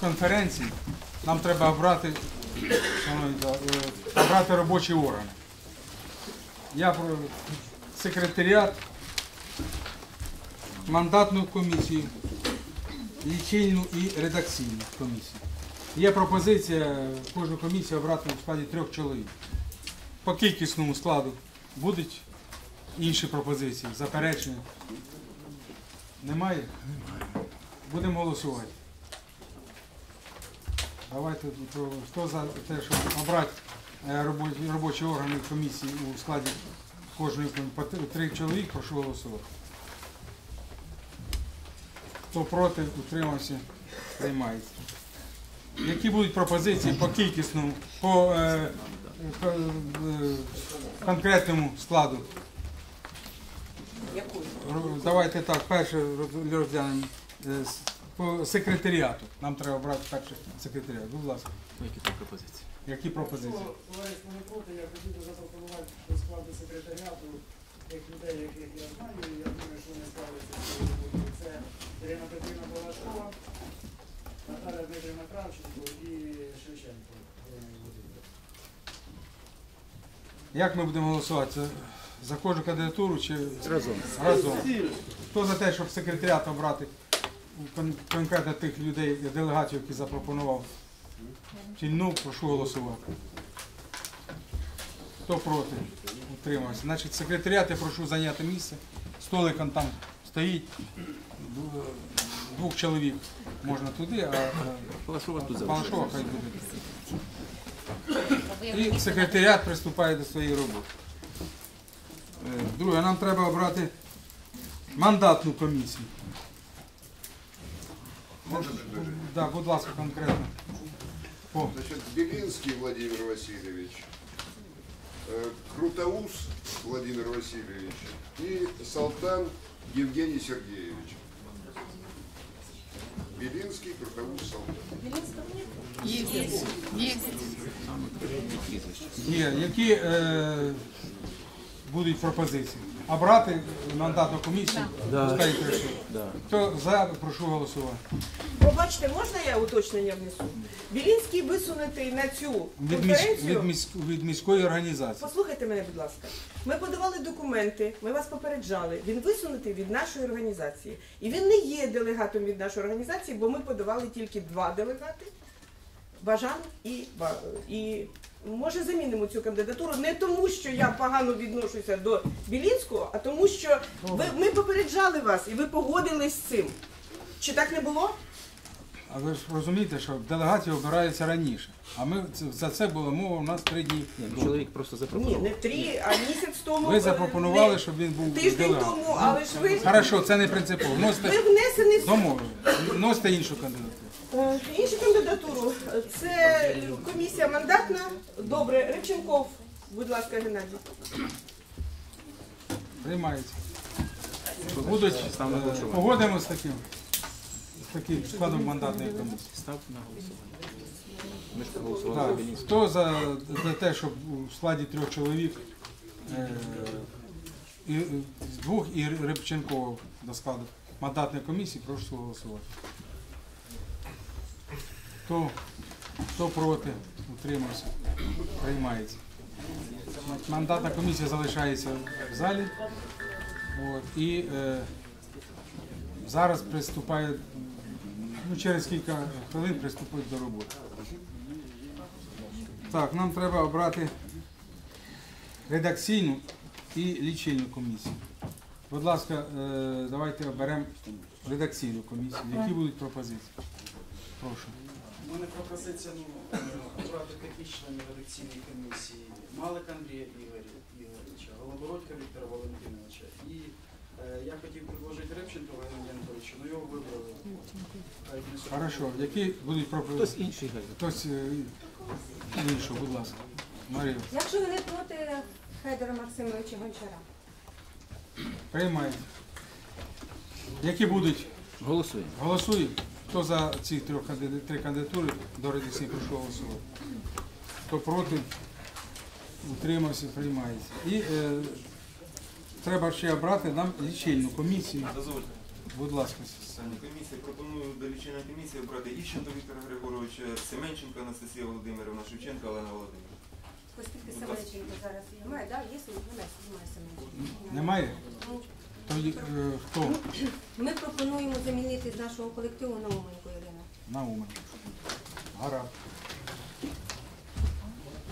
конференції нам треба обрати, е, обрати робочі органи. Я про секретаріат, мандатну комісію, лічильну і редакційну комісію. Є пропозиція кожну комісію обрати у складі трьох чоловік. По кількісному складу будуть інші пропозиції, заперечення. Немає? Будемо голосувати. Давайте хто за те, щоб обрати е, робочі, органи комісії у складі кожної по три- чоловік, прошу голосувати. Хто проти, утримався, приймається. Які будуть пропозиції по кількісному, по е, е, конкретному складу? Давайте так, перше розглянемо е, по секретаріату. Нам треба брати перше секретаріат. Будь ласка, Які там пропозиції? які пропозиції? Товариш не проти, я хотів би запропонувати до складу секретаріату тих людей, яких я знаю, і я думаю, що вони справляться з цією роботою. Це Ірина Петрівна Балашова, Наталя Дмитрівна Кравченко і Шевченко. Як ми будемо голосувати? За кожну кандидатуру чи Разом. разом? Хто за те, щоб секретаріат обрати конкретно тих людей, делегатів, які запропонував Тільну, прошу голосувати. Хто проти? Утримався. Значить, секретаріат я прошу зайняти місце. Столик он там стоїть. Двох чоловік можна туди, а Палашова тут Палашова хай буде. І І секретаріат приступає до своєї роботи. Е, Друге, нам треба обрати мандатну комісію. Можно предложение? Да, будь ласка, конкретно. По. Значит, Белинский Владимир Васильевич, э, Крутоус Владимир Васильевич и Салтан Евгений Сергеевич. Белинский, Крутоус, Салтан. Є. Які е, будуть пропозиції? Обрати мандатну комісію? Пускай прийшли. Хто за, прошу голосувати. Побачите, можна я уточнення внесу? Білінський висунутий на цю Від, місь, конференцію. від, місь, від міської організації. Послухайте мене, будь ласка. Ми подавали документи, ми вас попереджали. Він висунутий від нашої організації. І він не є делегатом від нашої організації, бо ми подавали тільки два делегати. Бажан і, Ба- і може замінимо цю кандидатуру не тому, що я погано відношуся до Білінського, а тому, що ви, ми попереджали вас і ви погодились з цим. Чи так не було? А ви ж розумієте, що делегації обираються раніше. А ми це- за це була мова у нас три дні. Чоловік просто Ні, запропонував. не три, а місяць тому. Ви е, запропонували, щоб він був тиждень делегатом. тому, але ж ви, Хорошо, це не принципово. ви Вносите внесені в домови. Вносите іншу кандидатуру. Е, іншу кандидатуру. Це комісія мандатна. Добре, Рибченков, будь ласка, Геннадій. Приймається. Будуть погодимо з таким, з таким складом мандатної комісії. Став на голосування. Ми ж. Хто за, за те, щоб у складі трьох чоловік е, і, двох і Рибченкова до складу мандатної комісії, прошу голосувати. Хто, хто проти, утримався, приймається. Мандатна комісія залишається в залі. От, і е, зараз приступає, ну, через кілька хвилин приступить до роботи. Так, нам треба обрати редакційну і лічильну комісію. Будь ласка, е, давайте оберемо редакційну комісію. Які будуть пропозиції? Прошу. У мене пропозиція ну, обрати такі членів редакційної комісії. Малик Андрія Ігоровича, Голобородька Віктора Валентиновича. І е, я хотів предложити Рибченка Валерія Анатолійовича, але його вибрали. Хай Хорошо. Які будуть Хтось інший. Хтось е, іншого, будь ласка. Марія, якщо ви не проти Федора Максимовича Гончара. приймаємо. Які будуть? Голосуємо. Голосуємо. Хто за ці трьох три кандидатури до редакції прошу голосувати. Хто проти, утримався, приймається. І е, треба ще обрати нам лічильну комісію. Дозвольте. Будь ласка. Комісія пропоную до лічильної комісії обрати Іщенко Віктора Григоровича, Семенченко Анастасія Володимирівна, Шевченко Олена Володимирівна. Оскільки Семенченко зараз немає, да? Є немає, немає Семенченко. Немає? Тоді е, хто? Ми пропонуємо замінити з нашого колективу Науменко Ірину. Науменко. Гаразд.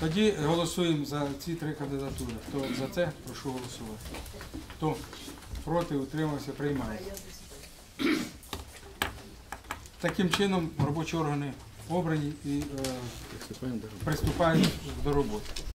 Тоді голосуємо за ці три кандидатури. Хто за це, прошу голосувати. Хто проти, утримався, приймається. Таким чином робочі органи обрані і е, приступають до роботи.